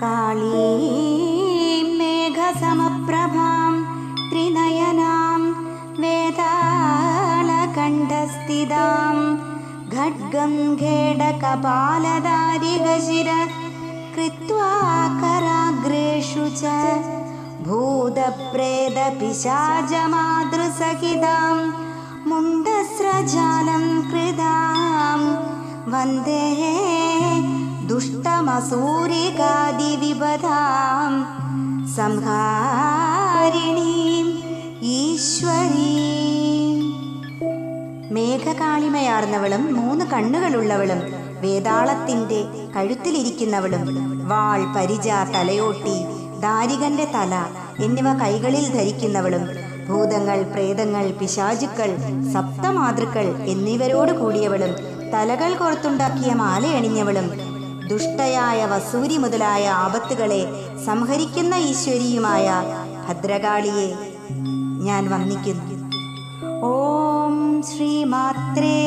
कालीं मेघसमप्रभां त्रिनयनां वेदालकण्डस्थिदां खड्गं घेडकपालदारिघशिर कृत्वा कराग्रेषु च भूतप्रेदपिशाजमादृसखिदां मुण्डस्रजालं कृतां वन्दे दुष्टमसूरिकादिविपदां संहारिणीम् ഈശ്വരീം മേഘകാളിമയാർന്നവളും മൂന്ന് കണ്ണുകളുള്ളവളും വേതാളത്തിന്റെ കഴുത്തിലിരിക്കുന്നവളും വാൾ പരിച തലയോട്ടി ദാരികന്റെ തല എന്നിവ കൈകളിൽ ധരിക്കുന്നവളും ഭൂതങ്ങൾ പ്രേതങ്ങൾ പിശാചുക്കൾ സപ്തമാതൃക്കൾ എന്നിവരോട് കൂടിയവളും തലകൾ കോർത്തുണ്ടാക്കിയ മാലയണിഞ്ഞവളും ദുഷ്ടയായ വസൂരി മുതലായ ആപത്തുകളെ സംഹരിക്കുന്ന ഈശ്വരിയുമായ ഭദ്രകാളിയെ ഞാൻ വന്ദിക്കുന്നു. ഓം ശ്രീമാത്രേ നമഃ